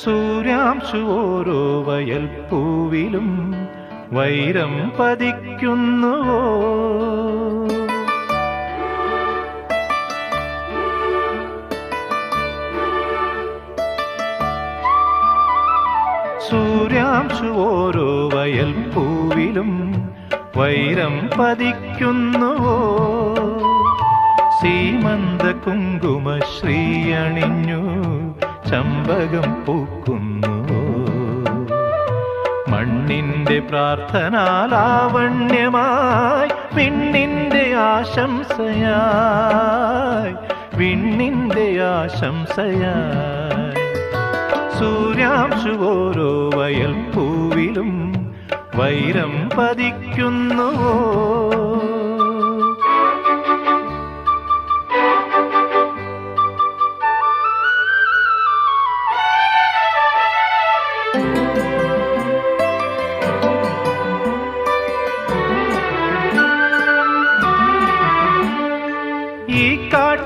സൂര്യാംശു ഓരോ വയൽ പൂവിലും വൈരം പതിക്കുന്നുവോ? സൂര്യാംശു ഓരോ വയൽ പൂവിലും വൈരം പതിക്കുന്നുവോ? സീമന്ത കുങ്കുമ ശ്രീയണിഞ്ഞു ചമ്പകം പൂക്കുന്നുവോ പ്രാർത്ഥന ലാവണ്യമായി വിണ്ണിന്റെ ആശംസയായി വിണ്ണിന്റെ ആശംസയായി. സൂര്യാംശു ഓരോ വയൽ പൂവിലും വൈരം പതിക്കുന്നുവോ?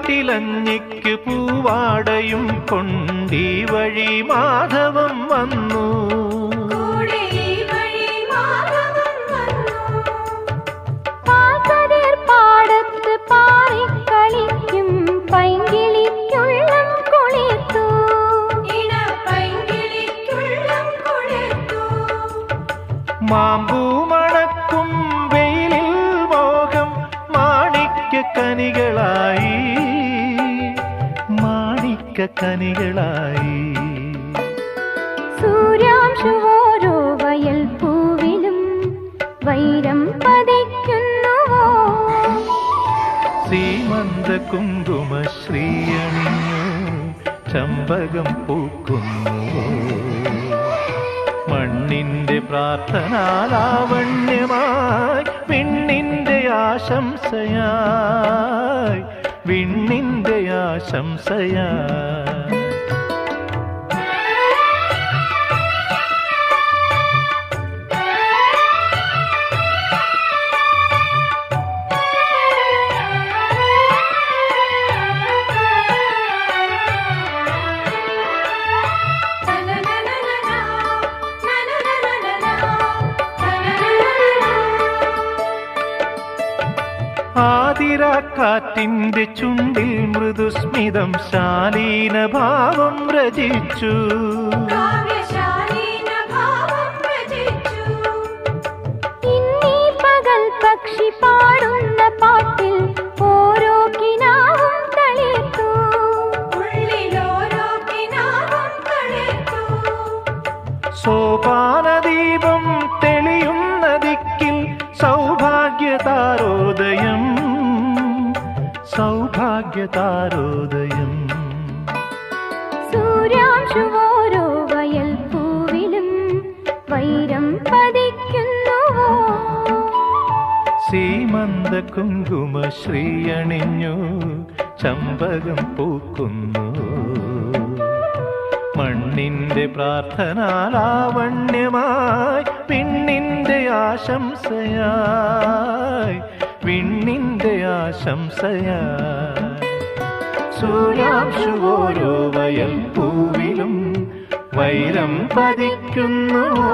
കാട്ടിലഞ്ഞിക്ക് പൂവാടയും കൊണ്ടീ വഴി മാധവം വന്നു പാൽക്കതിർ പാടത്ത് പാറിക്കളിക്കും പൈങ്കിളിക്കുള്ളം കുളിർത്തു. മാമ്പൂ മണക്കും കനികളായി. സൂര്യാംശുവോരോ വയൽ പൂവിലും വൈരം പതിക്കുന്നുവോ? ശ്രീമന്ത കുങ്കുമ ശ്രീയണിഞ്ഞു ചമ്പകം പൂക്കുന്നു മണ്ണിന്റെ പ്രാർത്ഥന പ്രാർത്ഥനാലാവണ്യമായി പെണ്ണിന്റെ ആശംസയായി വിണ്ണിന്റെ ആശംസയായി ആതിരാക്കാറ്റിന്റെ ചുണ്ടിൽ മൃദുസ്മിതം ശാലീന ഭാവം രചിച്ചു. പക്ഷി പാടുന്ന പാട്ടിൽ ഓരോ കിനാവും തളിർത്തു. സോപാനദീപം സൗഭാഗ്യതാരോദയം. സൂര്യാംശുവോരോ വയൽ പൂവിലും വൈരം പതിക്കുന്നുവോ? സീമന്ത കുങ്കുമ ശ്രീയണിഞ്ഞു ചമ്പകം പൂക്കുന്നു. മണ്ണിന്റെ പ്രാർത്ഥനാലാവണ്യമായി പിന്നിന്റെ ആശംസയായി വിണ്ണിന്റെ ആശംസയാ. സൂര്യാംശു ഓരോ വയൽ പൂവിലും വൈരം പതിക്കുന്നുവോ